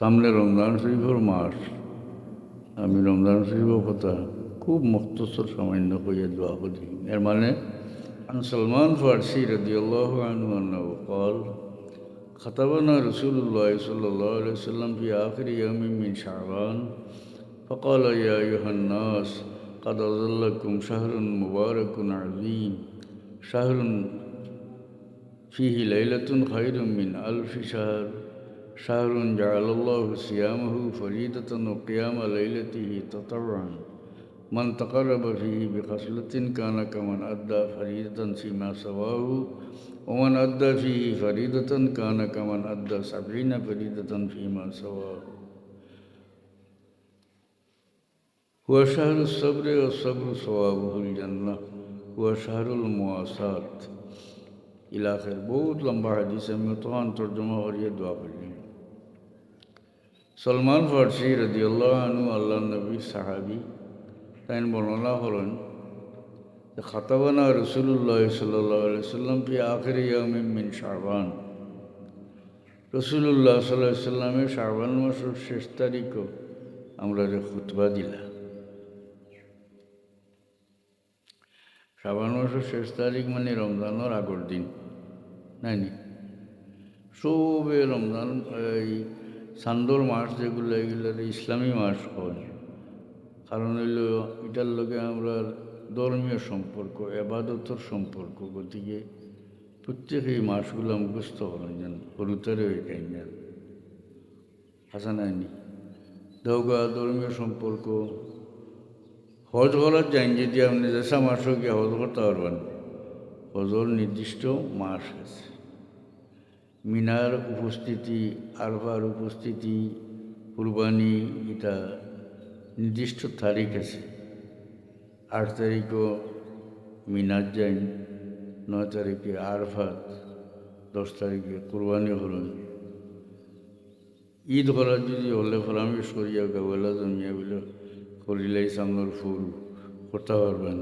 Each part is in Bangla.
সামনে রমজান শরীফের মাস আমি রমজান শরীফের কথা খুব মুক্তসর সামান্য হইয়া দোয়া করি এর মানে عن سلمان فارسي رضي الله عنه أنه قال خطبنا رسول الله صلى الله عليه وسلم في آخر يوم من شعبان فقال يا أيها الناس قد أظلكم شهر مبارك عظيم شهر فيه ليلة خير من ألف شهر شهر جعل الله صيامه فريدة وقيام ليلته تطرعا. من تقرب فيه بخصلة كان كمن أدى فريدة فيما سواه ومن أدى فيه فريدة كان كمن أدى سبعين فريدة فيما سواه. هو شهر الصبر والصبر صوابه الجنة هو شهر المواساة. إلى آخر बहुत लंबा हदीस में तो तर्जुमा और ये दुआ पड़ी সলমান ফার্সি রদিউল্লাহ আনু আল্লাহ নবী সাহাবি। তাই বর্ণনা হলেন খাতাবানা রসুল্লাহ সাল্লাহ সাল্লাম পি আখের মিন শাহবান রসুল্লাহ সাল্লাহ সাল্লামের শাহবান মাসের শেষ তারিখও আমরা যে খুতবা দিলাম। শ্রাবণ মাসের শেষ তারিখ মানে রমজানের আগর দিন, নাইনি? সবে রমজান, এই সান্দর মাস যেগুলো, এগুলো ইসলামী মাস হয়। কারণ হইল, এটার লগে আমরা ধর্মীয় সম্পর্ক এবাদতর সম্পর্ক গতিকে প্রত্যেক এই মাসগুলো মুখস্থ হলেন যেন হলুতারে যাই যেন আসা নাইনি দৌগা ধর্মীয় সম্পর্ক, হজ করার যাইন যদি আপনি যেসা মাসও গিয়ে হজ করতে পারবেন। হজর নির্দিষ্ট মাস আছে। মিনার উপস্থিতি আরবার উপস্থিতি, কুরবানি, এটা নির্দিষ্ট তারিখ আছে। আট তারিখও মিনার যাইন নয় তারিখে আরফাত, দশ তারিখে কুরবানি হলেন ঈদ করার যদি হলে ফরামিশ করিয়া গাবলা জমিয়া বলে করিলাই সামনের ফুল করতে পারবেন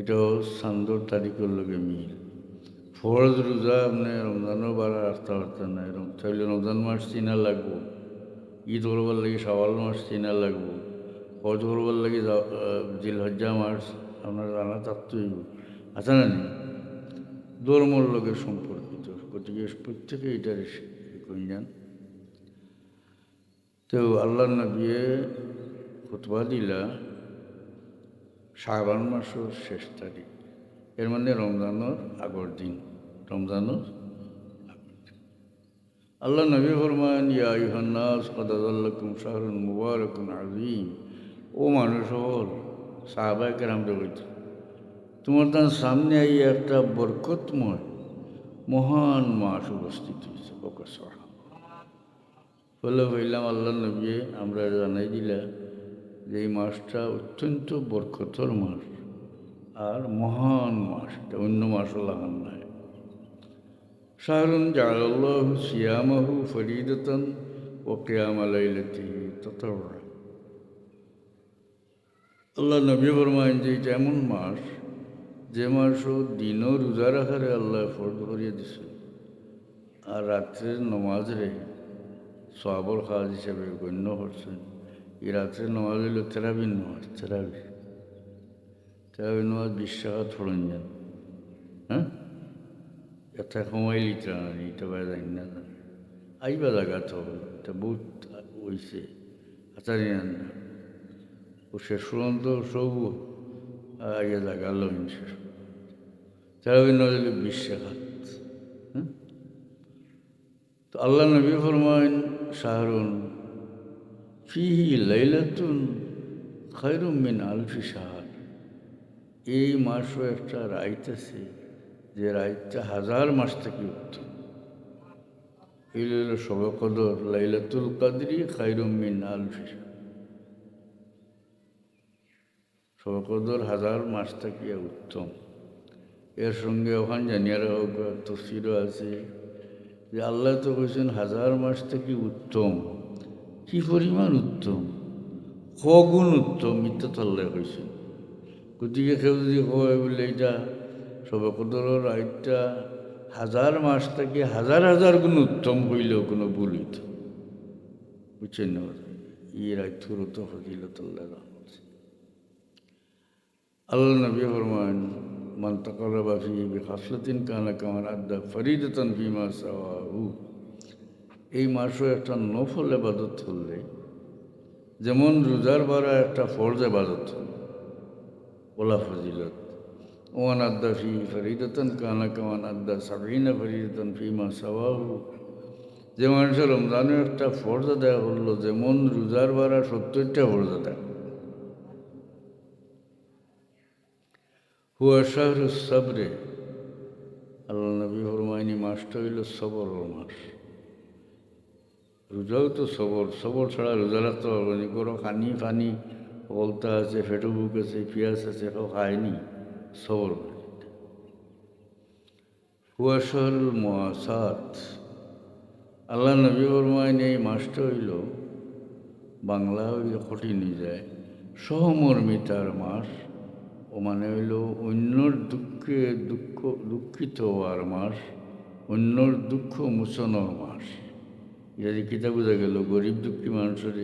এটাও সান্দর তারিখের লগে মিল। ফরজ রোজা আপনি রমজানও বাড়া রাখতে পারতেন না, এরকম তাহলে রমজান মাস চিনা লাগবো, ঈদ করবার লাগে সওয়াল মাস চিনা লাগবো, হজ করবার লাগে জিল হজ্জা মাস আপনার জানা থাকতেই আছে না নি ধর্মর লোকের সম্পর্কিত, গতিকে প্রত্যেকে এটার যান তো আল্লাহ নবিয়ে খুতবা দিলা শাহবান মাসের শেষ তারিখ, এর মানে রমজানোর আগর দিন। রমজানোর। আল্লাহ নবী ফরমান, ইয়া ইহান্নাস কদাদাল্লাকুম শাহরুন মুবারকুন আজিম ও মানুষ হল সাহাবাই কেরাম জগত তোমার তার সামনে এই একটা বরকতময়, মহান মাস উপস্থিত হয়েছে। ওকে বলে হইলাম আল্লাহ নবী আমরা জানাই দিলা যে এই মাসটা অত্যন্ত বরকতর মাস, আর মহান মাস অন্য মাসও লাগান নাই। শাহরুন জালাল্লাহ সিয়ামাহু ফরিদতন ও কেয়াম আলাইলতি ততরা আল্লাহ নবী ফরমাইন যে এটা এমন মাস, যে মাসও দিনও রোজা রাখারে আল্লাহ ফর্দ করিয়ে দিছে আর রাত্রের নমাজ রে সবর খাজ হিসেবে গণ্য করছেন। এই রাত্রে নমাজ হইল তেরাবি নমাজ, তেরাবি। তেরাবি নমাজ বিশ্বাস ফোড়ন হ্যাঁ? এটা সময় লিতে না এটা বাইরে জানি না আইবা জায়গা তো এটা বহুত হয়েছে আচারি না ও শেষ পর্যন্ত সব আগে লইন শেষ তেরাবি নমাজ হইল বিশ্বাস হ্যাঁ তো আল্লাহ নবী ফরমাইন শাহরুন ফিহি লাইলাতুন খৈরুম মিন আলফি শাহর এই মাসও একটা রাইত আছে যে রাইতটা হাজার মাস থেকে উত্তম। এই সবে কদর লাইলাতুল কাদরি খৈরুম মিন আলফি শাহর সবে কদর হাজার মাস থেকে উত্তম। এর সঙ্গে ওখান জানিয়ারা তফসিরও আছে যে আল্লাহ তো কইছেন হাজার মাস থেকে উত্তম। কি পরিমাণ উত্তম? কগুণ উত্তম মিথ্যা তো আল্লাহ কইছেন। গতিকে কেউ যদি কয় বলে এটা সবে কদরের আইটা হাজার মাস থেকে হাজার হাজার গুণ উত্তম হইলেও কোনো হইত। বুঝছেন না ই রাইথুরত ফজিলতুল্লাহ রহমত আল্লাহ নবী ফরমান মান তাকাররাবা ফি কানা কামান আদ্দা ফরিদাতান ফিমা সাওয়াহু এই মাসও একটা নফল এবাদত করলে যেমন রোজার বারা একটা ফরজ এবাদত হল। ওলা ফজিলত। ওয়ান আদ্দা ফি ফরিদাতান কানা কামান আদ্দা সাবিনা ফরিদাতান ফিমা সাওয়াহু। যে মানুষের রমজানের একটা ফরজ দেওয়া হলো যেমন রোজার বারা সত্তরটা ফরজ দেয়। হুয়া শাহরু সাবরে, আল্লাহ নবী ফরমাইনি মাসটা হইল সবর মাস। রোজাও তো সবর সবর ছাড়া রোজা রাখতে পারব না। কোনো খানি ফানি বলতা আছে ফেটো বুক আছে, পিঁয়াজ আছে সব খায়নি। সবর শাহরুল মহাসাত আল্লাহ নবী ফরমাইনি এই মাসটা হইল বাংলা হইল কঠিন হয়ে যায় সহমর্মিতার মাস ও মানে হইল অন্যর দুঃখে দুঃখ, দুঃখিত হওয়ার মাস, অন্যর দুঃখ মোচনের মাস। যদি কিতা বোঝা গেল, গরিব দুঃখী মানুষের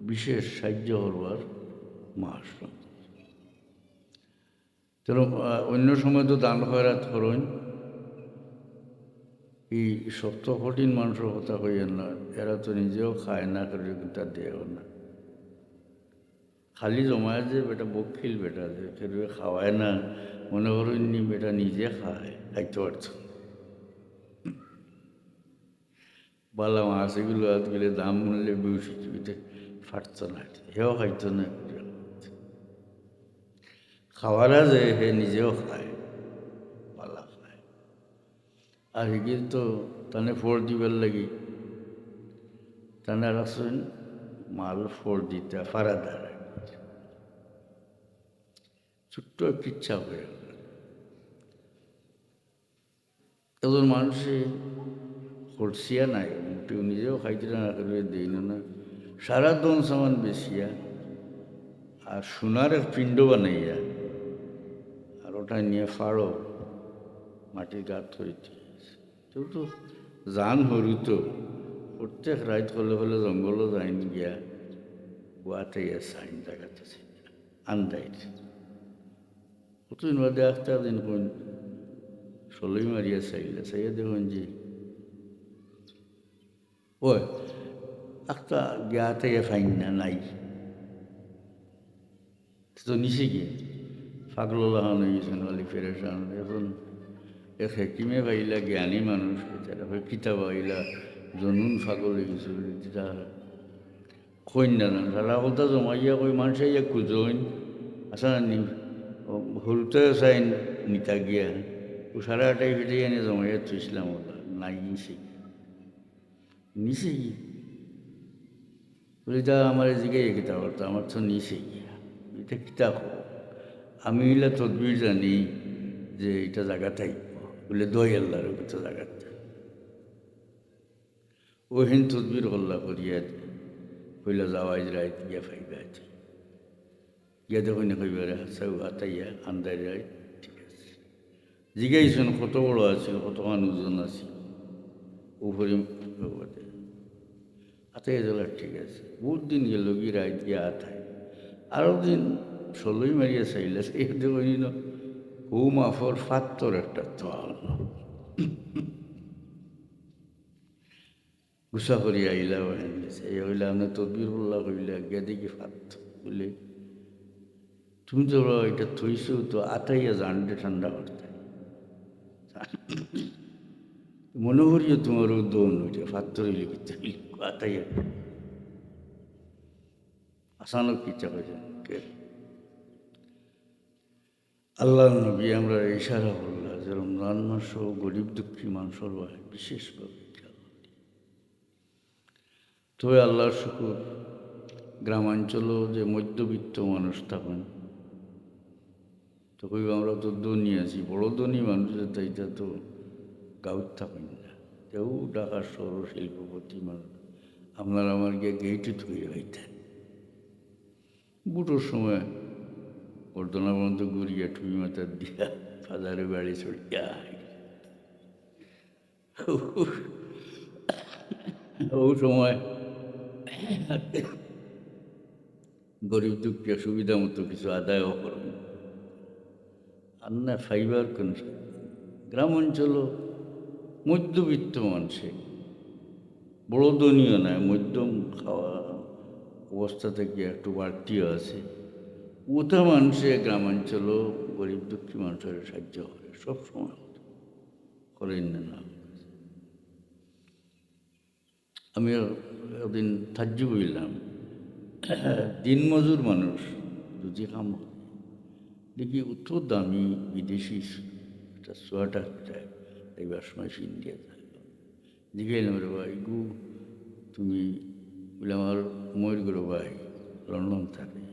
বিশেষ সাহায্য হওয়ার মাস। তেন অন্য সময় তো দান খয়রাত করেন এই সপ্ত কঠিন মানুষের কথা কইয়েন না এরা তো নিজেও খায় না করে তার দেও না খালি জমায় যে বেটা বকিল বেটা যে ফের খাওয়ায় না মনে করেন বেটা নিজে খায় খাইতে পারছ বালা মাছ এগুলো গেলে দাম মূল্যে বেশি ফাটত না হেও খাইতো না খাওয়ারা যে হে নিজেও খায়, পালা খায়। আর এগিয়ে তো তানে ফোর দিবার লাগি। তানে রাখছেন মাল ফোর দিতে, ফারাদার। ছোট্ট একটা ইচ্ছা হয়ে তখন মানুষে করছিয়া নাই, মোটেও নিজেও খাইতে না করে দিই না। সারা দন সামান বেশিয়া, আর সোনার এক পিণ্ড বানাইয়া ওটা নিয়ে ফাড়ো, মাটির গাত হইতে তো জান হরু তো প্রত্যেক রাত হলে হলে জঙ্গলও যাইন গিয়া গুয়াতে সাইন জায়গাতে আন্দাইছে কতদিন বাদে আসতে দিন কোন ষোলোই মারিয়া চাইলে চাইয়া দেখুন যে ওই, একটা গিয়াতে ফাইন না নাই। তো নিচে গিয়ে পাগল লাহান হয়ে গেছেন অলি ফেরেশান এখন এক হেকিমে পাইলা জ্ঞানী মানুষ তারা কিতাব পাইলা জনুন পাগল হয়ে গেছে কন্যা না। সারা কথা জমাইয়া কই, মানুষ ইয়া কুজইন আসা নি হরুতে চাই নিতা গিয়া। ও সারা আটাই ফেটে এনে জমাইয়া থুইছিলাম ওটা, নাই নিছে। নিছে কি? বলে, যা আমার এদিকে এ কিতাব করতো আমার তো নিছে গিয়া এটা কিতাব আমি এলা তদবির জানি যে এটা জায়গাটাই। বলে দই আল্লাহর কিছু জায়গাটা। ওহিন তদবির হল্লা করিয়া কইলা যাওয়াই রাইত গিয়া ফাইবা গিয়া দেখুন কইবারে হাসাউ হাতাইয়া আন্দাই রায় ঠিক আছে। জিগাইছেন কত বড় আছে কতখান ওজন আছে? উপরে হাতাই দিল ঠিক আছে। বহুত দিন গেল গি রাইত গিয়া হাতায়। আরও দিন ষোলোই মারিয়া চাইলে সেই দেখুন না ও মাফর ফাত্তর একটা তল। গুসা করি আইলা এই হইলে আপনার তদবির বললা কইলে, গিয়া দেখি ফাত্ত বলে, তুমি তো এটা থইছো তো আটাইয়া জানতে ঠান্ডা করতে। মনে করিও তোমার দোন ওইটা ফাত্তর কিচ্ছা আটাইয়া আসানক কিচ্ছা করেছেন কে আল্লাহ নবী আমরা ইশারা করলাম যে রমজান মাস ও গরিব দুঃখী মানুষের হয় বিশেষভাবে তবে আল্লাহর শুকুর গ্রামাঞ্চলেও যে মধ্যবিত্ত মানুষ থাকেন তো কই আমরা তো ধনী আছি, বড় ধনী মানুষের তাইটা তো গাউত থাকেন না। কেউ ঢাকার শহর শিল্পপতি মানুষ আপনার আমার গিয়ে গেইটে থুয়ে হইতেন বুটোর সময় বর্ধনা পর্যন্ত ঘুরিয়া টুই মাথা দিয়া ফাদারে বাড়ি ছড়িয়া ও সময় গরিব দুঃখে সুবিধা মতো কিছু আদায়ও করবেন আর না ফাইবার কোন গ্রাম অঞ্চল মধ্যবিত্ত মানুষে। বড় দনীয় নয়, মধ্যম খাওয়া অবস্থা থেকে একটু বাড়তিও আছে। ওটা মানুষে গ্রামাঞ্চল গরিব দুঃখী মানুষের সাহায্য করে সবসময় করেন না আমি একদিন থাজ্য বললাম দিনমজুর মানুষ যদি কাম দেখি অত দামি বিদেশি একটা সোয়াটার চায় এই সময় ইন্ডিয়া যায়। এলাম রে ভাই গু, তুমি বলে আমার ময়ূরগুলো ভাই লন্ডন থাকে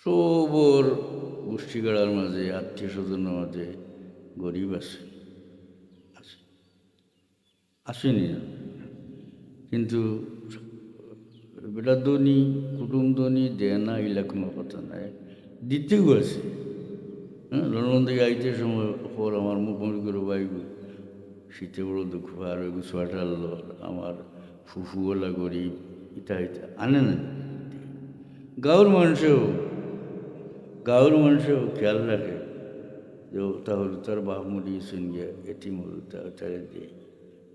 সবর গোষ্ঠীগাড়ার মাঝে আত্মীয় স্বজনের মাঝে গরিব আছে। আসেনি। কিন্তু বেটা ধনী, কুটুম ধনী দেয় না এগুলা কোনো কথা নাই। দিতেও আছে। হ্যাঁ লন্ডন থেকে আইতে সময় পর আমার মুখোমুখি করে বাইক শীতে বড় দুঃখ, আর ওই সোয়াটার, আমার ফুফুওয়ালা গরিব, ইটা ইটা, আনে না গাঁর মানুষেও গাঁর মানুষেও খেয়াল রাখে। যে তাহলে তার বাপ মরিয়েছেন এটি মরু তারে দিয়ে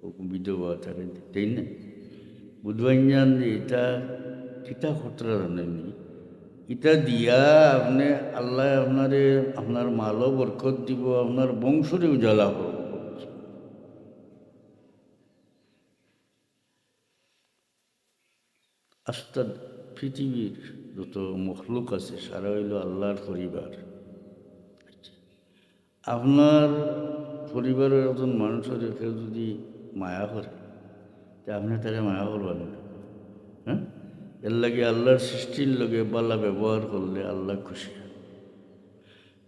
ও বিধবা তারে দিয়ে তাই না? বুধবাইন জান যে এটা কিতা খতরা জানেনি এটা দিয়া আপনি আল্লাহ আপনারে, আপনার মালও বরকত দিব, আপনার বংশরে উজালা করব। আস্তা পৃথিবীর যত মখলুক আছে, সারা হইল আল্লাহর পরিবার। আপনার পরিবারের একজন মানুষের কেউ যদি মায়া করে, তা আপনি তারা মায়া করবেন হ্যাঁ? এর লাগে আল্লাহর সৃষ্টির লগে বালা ব্যবহার করলে আল্লাহ খুশি।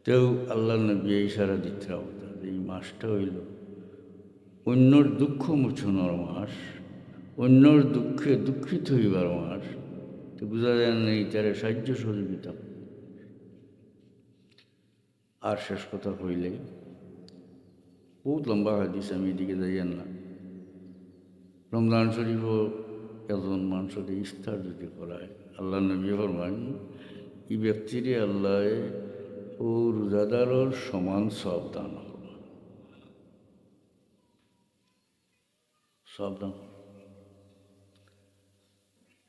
তেও আল্লাহ নবী ইশারা দিতে হবে এই মাসটা হইল অন্যর দুঃখ মোচনের মাস, অন্যর দুঃখে দুঃখিত হইবার মাস। তো বোঝা যায় না তারা সাহায্য সহযোগিতা। আর শেষ কথা হইলে, বহুত লম্বা হাদিস আমি এদিকে যাইয়েন না। রমজান শরীফও একজন মানুষের ইস্তার যদি করায় আল্লাহ নবী ফরমান এই ব্যক্তিরে আল্লাহ ও রোজাদারর সমান সব দান হল সব দান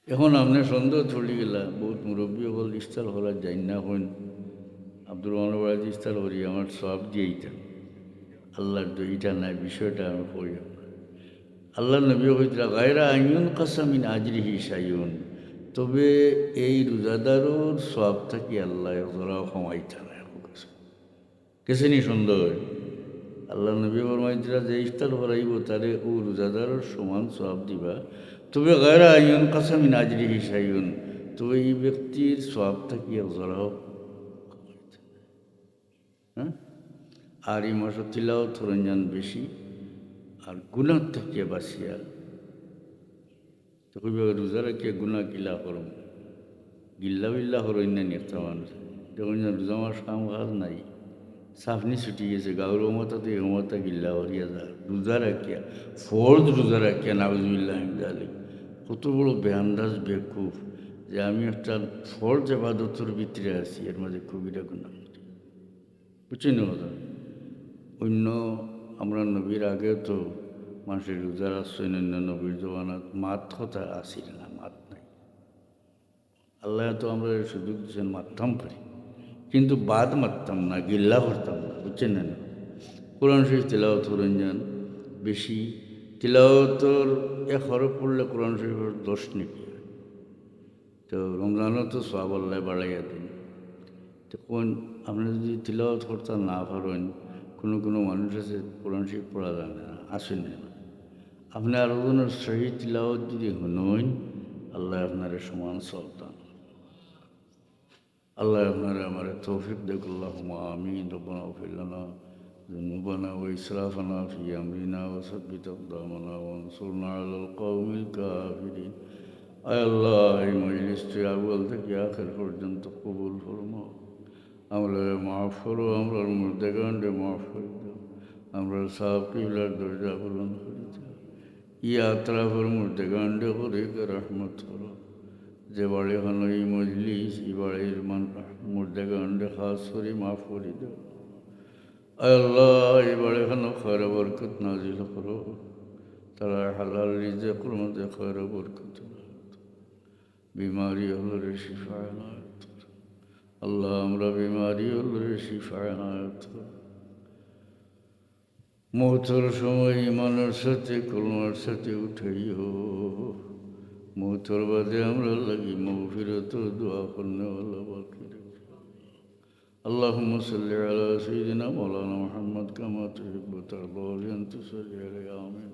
এখন আপনি সন্দেহ চলে গেলা, বহুত মুরব্বী হল ইস্তার হলার যাই না হইন। আব্দুল রহমান বাড়ি ইস্তার করি, আমার সব দিয়ে এইটা। আল্লাহর তো এইটা নাই, বিষয়টা আমি পড়ি আল্লাহ নবী হইতরা গায়রা আইন কাসামিন আজরিহি সাইন তবে এই রোজাদারোর সব থাকি আল্লাহ ওরা ক্ষমাইতা না কেসে। নি সুন্দর আল্লাহ নবী বরমাইতরা যে ইফতার হরাইব, তারে ও রোজাদারোর সমান সব দিবা। তবে গায়রা আইন কাসামিন আজরিহি সাইন তবে এই ব্যক্তির সব থাকি ওরাও হ্যাঁ? আর এই মাসে তিলাও থরঞ্জান বেশি, আর গুণার থেকে বাঁচিয়া। তো কইবে রোজা রাখিয়া গুণা কিলা করম। গিল্লা বিল্লা হরই না একটা মানুষ। যখন রোজা মাস কাম কাজ নাই। সাফনি ছুটি গেছে গাউর মতো তো এমতা গিল্লা হরিয়া যা রোজা রাখিয়া ফর্দ রোজা রাখিয়া, নাউজুবিল্লাহ জালি কত বড় বেআন্দাজ বেকুফ যে আমি একটা ফর্জ আবাদতর ভিতরে আছি, এর মাঝে কবিরা গুণা বুঝছেন অন্য আমরা নবীর আগে তো মানুষের রোজার আসছেন অন্য নবীর জবানাত মাত কথা আসিল না, মাত নাই। আল্লাহ তো আমরা সুযোগ দিচ্ছেন মারতাম পারি। কিন্তু বাদ মারতাম না, গিল্লা করতাম না, বুঝছেন না? কোরআন শরীফ তেলাওত বেশি তিলাওতর এক হরফ পড়লে কোরআন শরীফের দোষ নাকি তো রমজানও তো সব আল্লাহ বাড়াইয়া দিন। তো কোন আপনি যদি তিলাওত করতে না পারেন, কোনো কোনো মানুষ আছে কোরআন শরীফ পড়া যায় না, আসেন না। আপনি আরও জনের সহি তিলাওত যদি হনইন, আল্লাহ আপনার সমান সব দান আল্লাহ আপনার আমার তৌফিক দেখুল্লাহ আমিন, রব্বানা ফিল্লানা ذنوبنا وإسرافنا في أمرنا وثبت أقدامنا وانصرنا على القوم الكافرين আয় আল্লাহ এই মজলিসটি আউ্বাল থেকে আখের পর্যন্ত কবুল ফরমাও আমরা মাফ করো আমরা মুর্দেগান্ডে মাফ করে দাও আমরা সাহ কিবলার দরজা পূরণ করে দাও ইয়াত্রাফর মুর্দেগান্ডে করে রহমত করো যে বাড়ি হলো এই মজলিস এই বাড়ির মান মুর্দেগান্ডে খাস করে মাফ করে দেও আয় আল্লাহ এই বাড়ি হলো খয়রা বরকত নাজিল করো। তারা হালাল রিজেকের মধ্যে খয়রা বরকত বিমারি হলো রে শিফায় নায়ত আল্লাহ, আমরা বিমারি হলো রে শিফায় নায়ত মৌতর সময় ইমানের সাথে কলমার সাথে উঠাইও। মৌতর বাদে আমরা লাগি মৌফিরত দোয়া আল্লাহ বাকি اللهم صل على سيدنا مولانا محمد كما تحب وترضى وأنت صل عليه آمين